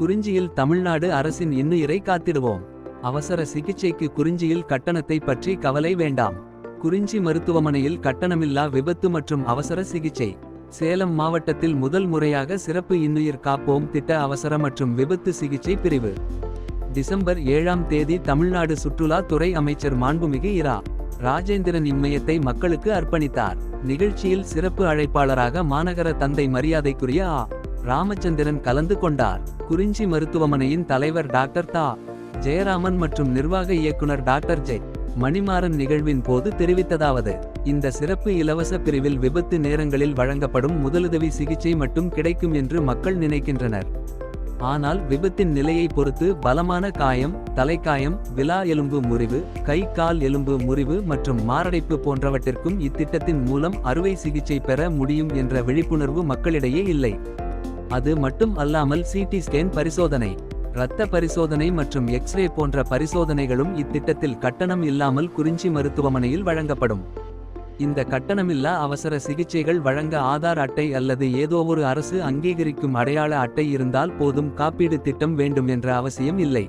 குறிஞ்சியில் தமிழ்நாடு அரசின் இன்னுயிரை காத்திடுவோம். அவசர சிகிச்சைக்கு குறிஞ்சியில் கட்டணத்தை பற்றி கவலை வேண்டாம். குறிஞ்சி மருத்துவமனையில் கட்டணமில்லா விபத்து மற்றும் அவசர சிகிச்சை. சேலம் மாவட்டத்தில் முதல் முறையாக சிறப்பு இன்னுயிர் காப்போம் திட்ட அவசர மற்றும் விபத்து சிகிச்சை பிரிவு. டிசம்பர் ஏழாம் தேதி தமிழ்நாடு சுற்றுலா துறை அமைச்சர் மாண்புமிகு இரா. ராஜேந்திரன் இம்மையத்தை மக்களுக்கு அர்ப்பணித்தார். நிகழ்ச்சியில் சிறப்பு அழைப்பாளராக மாநகர தந்தை மரியாதைக்குரிய ஆ. ராமச்சந்திரன் கலந்து கொண்டார். குறிஞ்சி மருத்துவமனையின் தலைவர் டாக்டர் தா. ஜெயராமன் மற்றும் நிர்வாக இயக்குனர் டாக்டர் ஜெய் மணிமாறன் நிகழ்வின் போது தெரிவித்ததாவது இந்த சிறப்பு இலவச பிரிவில் விபத்து நேரங்களில் வழங்கப்படும் முதலுதவி சிகிச்சை மட்டும் கிடைக்கும் என்று மக்கள் நினைக்கின்றனர். ஆனால் விபத்தின் நிலையை பொறுத்து பலமான காயம் தலைக்காயம் விலா எலும்பு முறிவு கை கால் எலும்பு முறிவு மற்றும் மாரடைப்பு போன்றவற்றிற்கும் இத்திட்டத்தின் மூலம் அறுவை சிகிச்சை பெற முடியும் என்ற விழிப்புணர்வு மக்களிடையே இல்லை. அது மட்டும் அல்லாமல் சிடி ஸ்கேன் பரிசோதனை இரத்த பரிசோதனை மற்றும் எக்ஸ்ரே போன்ற பரிசோதனைகளும் இத்திட்டத்தில் கட்டணம் இல்லாமல் குறிஞ்சி மருத்துவமனையில் வழங்கப்படும். இந்த கட்டணமில்லா அவசர சிகிச்சைகள் வழங்க ஆதார் அட்டை அல்லது ஏதோ ஒரு அரசு அங்கீகரிக்கும் அடையாள அட்டை இருந்தால் போதும் காப்பீடு திட்டம் வேண்டும் என்ற அவசியம் இல்லை.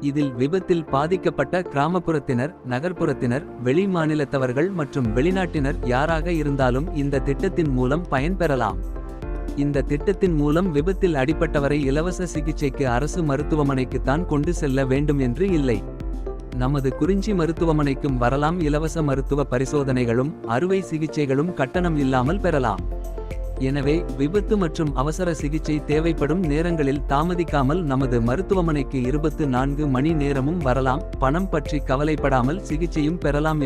இதில் விபத்தில் பாதிக்கப்பட்ட கிராமப்புறத்தினர் நகர்ப்புறத்தினர் வெளி மாநிலத்தவர்கள் மற்றும் வெளிநாட்டினர் யாராக இருந்தாலும் இந்த திட்டத்தின் மூலம் பயன்பெறலாம். இந்த திட்டத்தின் மூலம் விபத்தில் அடிப்பட்டவரை இலவச சிகிச்சைக்கு அரசு மருத்துவமனைக்கு தான் கொண்டு செல்ல வேண்டும் என்று இல்லை. நமது குறிஞ்சி மருத்துவமனைக்கும் வரலாம். இலவச மருத்துவ பரிசோதனைகளும் அறுவை சிகிச்சைகளும் கட்டணம் இல்லாமல் பெறலாம். எனவே விபத்து மற்றும் அவசர சிகிச்சை தேவைப்படும் நேரங்களில் தாமதிக்காமல் நமது மருத்துவமனைக்கு இருபத்து நான்கு மணி நேரமும் வரலாம். பணம் பற்றி கவலைப்படாமல் சிகிச்சையும் பெறலாம்